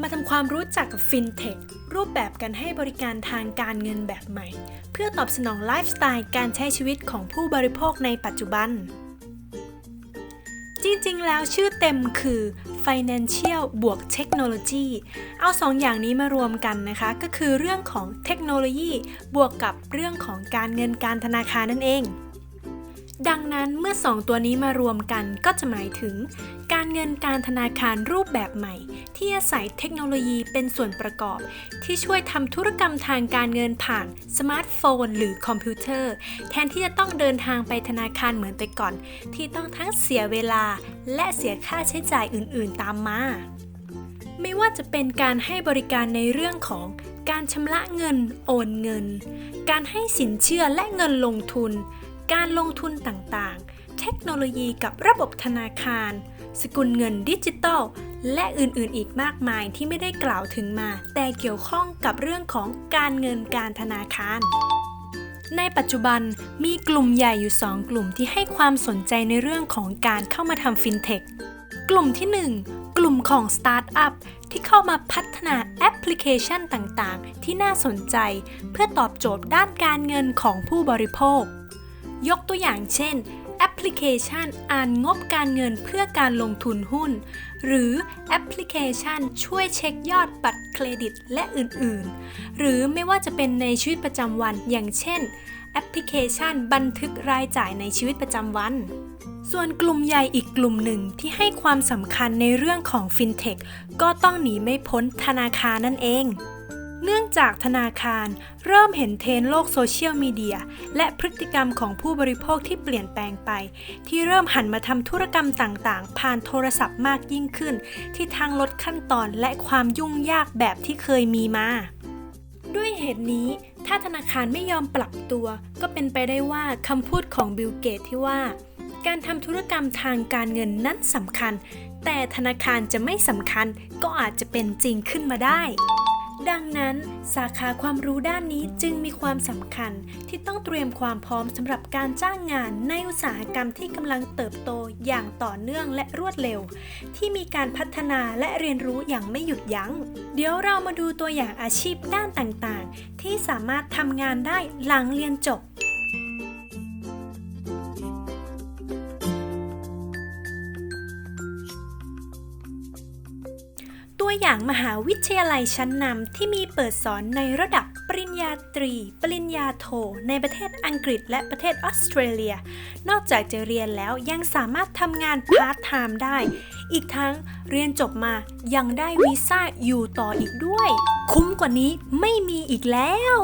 มาทำความรู้จักกับ FinTech รูปแบบการให้บริการทางการเงินแบบใหม่ เพื่อตอบสนองไลฟ์สไตล์การใช้ชีวิตของผู้บริโภคในปัจจุบัน จริงๆ แล้วชื่อเต็มคือ Financial บวกเทคโนโลยีเอาสองอย่างนี้มารวมกันนะคะ ก็คือเรื่องของเทคโนโลยีบวกกับเรื่องของการเงินการธนาคารนั่นเอง ดังนั้นเมื่อ 2 ตัวนี้มารวมกันก็จะหมายถึง การเงินการธนาคารรูปแบบใหม่ ที่อาศัยเทคโนโลยีเป็นส่วนประกอบ ที่ช่วยทำธุรกรรมทางการเงินผ่านสมาร์ทโฟน หรือคอมพิวเตอร์ แทนที่จะต้องเดินทางไปธนาคารเหมือนแต่ก่อน ที่ต้องทั้งเสียเวลา และเสียค่าใช้จ่ายอื่น ๆ ตามมาไม่ว่าจะเป็นการให้บริการในเรื่องของการชำระเงิน โอนเงิน การให้สินเชื่อและเงินลงทุน การลงทุนต่างๆ เทคโนโลยีกับระบบธนาคาร สกุลเงินดิจิตอล และอื่นๆ อีกมากมายที่ไม่ได้กล่าวถึงมา แต่เกี่ยวข้องกับเรื่องของการเงินการธนาคารในปัจจุบันมีกลุ่มใหญ่อยู่ 2 กลุ่มที่ให้ความสนใจในเรื่องของการเข้ามาทำฟินเทค กลุ่มที่ 1 กลุ่มของสตาร์ทอัพที่เข้ามาพัฒนาแอปพลิเคชันต่างๆ ที่น่าสนใจ เพื่อตอบโจทย์ด้านการเงินของผู้บริโภค ยกตัวอย่างเช่น แอปพลิเคชันอ่านงบการเงินเพื่อการลงทุนหุ้น หรือแอปพลิเคชันช่วยเช็คยอดบัตรเครดิตและอื่นๆ หรือไม่ว่าจะเป็นในชีวิตประจำวันอย่างเช่น แอปพลิเคชันบันทึกรายจ่ายในชีวิตประจำวัน ส่วนกลุ่มใหญ่อีกกลุ่มหนึ่งที่ให้ความสำคัญในเรื่องของ FinTech ก็ต้องหนีไม่พ้นธนาคารนั่นเอง เนื่องจากธนาคารเริ่มเห็นเทรนโลกโซเชียลมีเดีย และพฤติกรรมของผู้บริโภคที่เปลี่ยนแปลงไป ที่เริ่มหันมาทำธุรกรรมต่างๆ ผ่านโทรศัพท์มากยิ่งขึ้น ที่ทางลดขั้นตอนและความยุ่งยากแบบที่เคยมีมา ด้วยเหตุนี้ถ้าธนาคารไม่ยอมปรับตัว ก็เป็นไปได้ว่าคำพูดของบิลเกตที่ว่า การทำธุรกรรมทางการเงินนั้นสำคัญ แต่ธนาคารจะไม่สำคัญก็อาจจะเป็นจริงขึ้นมาได้ ดังนั้นสาขาความรู้ด้านนี้จึงมีความสำคัญที่ต้องเตรียมความพร้อมสำหรับการจ้างงานในอุตสาหกรรมที่กำลังเติบโตอย่างต่อเนื่องและรวดเร็ว ที่มีการพัฒนาและเรียนรู้อย่างไม่หยุดยัง้ง เดี๋ยวเรามาดูตัวอย่างอาชีพด้านต่างๆ ที่สามารถทำงานได้หลังเรียนจบ ตัวอย่างมหาวิทยาลัยชั้นนำที่มีเปิดสอนในระดับปริญญาตรี ปริญญาโท ในประเทศอังกฤษและประเทศออสเตรเลีย นอกจากจะเรียนแล้วยังสามารถทำงานพาร์ทไทม์ได้ อีกทั้งเรียนจบมายังได้วีซ่าอยู่ต่ออีกด้วย คุ้มกว่านี้ไม่มีอีกแล้ว